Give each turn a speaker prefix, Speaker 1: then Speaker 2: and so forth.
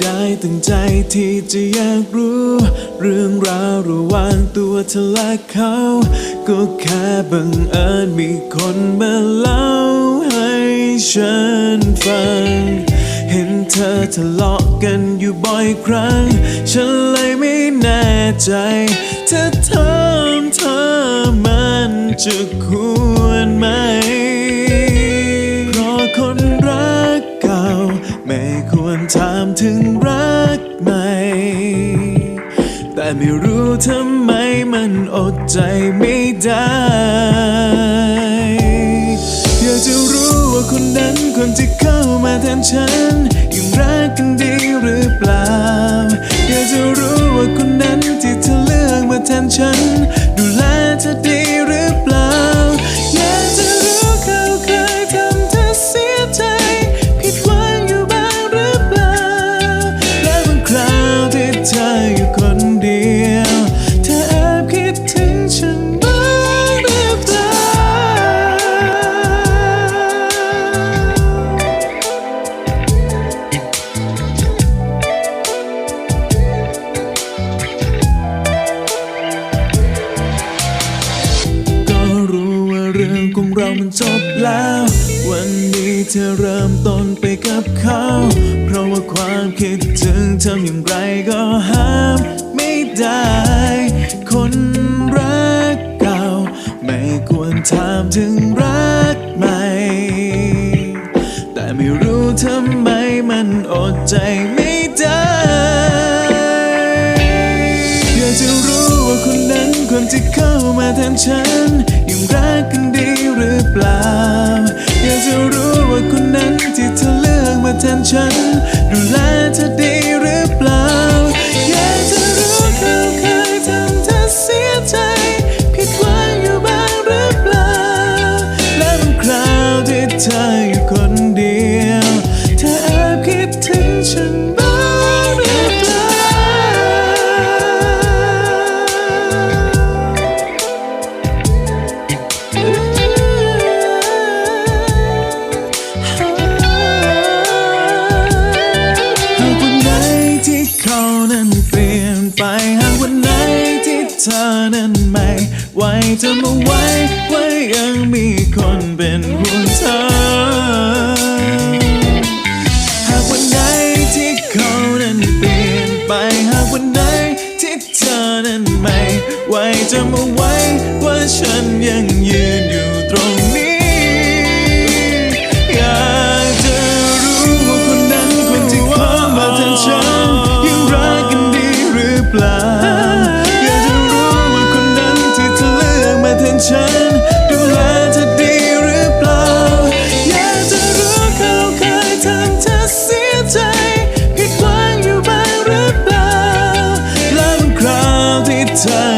Speaker 1: ได้ตั้งใจที่จะอยากรู้ เรื่องราวระหว่างตัวเธอและเขา ก็แค่บังเอิญมีคนมาเล่าให้ฉันฟัง เห็นเธอทะเลาะกันอยู่บ่อยครั้ง ฉันเลยไม่แน่ใจ ถ้าถามเธอมันจะคุ ถึงรักใหม่ แต่ไม่รู้ทำไมมันอดใจไม่ได้ อยากจะรู้ว่าคนนั้นคนที่เข้ามาแทนฉัน ยังรักกันดีหรือเปล่า อยากจะรู้ว่าคนนั้นที่เธอเลือกมาแทนฉัน ดูแลเธอดี ของเรามันจบแล้ว วันนี้เธอเริ่มต้นไปกับเขา เพราะว่าความคิดถึงทำอย่างไรก็ห้ามไม่ได้ คนรักเก่า ไม่ควรถามถึงรักใหม่ แต่ไม่รู้ทำไมมันอดใจไม่ได้อยากจะรู้ว่าคนนั้นคนที่เข้ามาแทนฉันยังรักกัน เปล่า อยากจะรู้ว่าคนนั้นที่เธอเลือกมาแทนฉัน ดูแลเธอดีหรือเปล่า อยากจะรู้เขาเคยทำเธอเสียใจ ผิดหวังอยู่บ้างหรือเปล่า และบางคราวที่เธออยู่คนเดียว เธอแอบคิดถึงฉัน ไว้จะมาไว้ว่ายังมีคนเป็นห่วงเธอ หากวันไหนที่เขานั้นเปลี่ยนไป หากวันไหนที่เธอนั้นไม่ ไว้จะมาไว้ว่าฉันยังยืน ผิ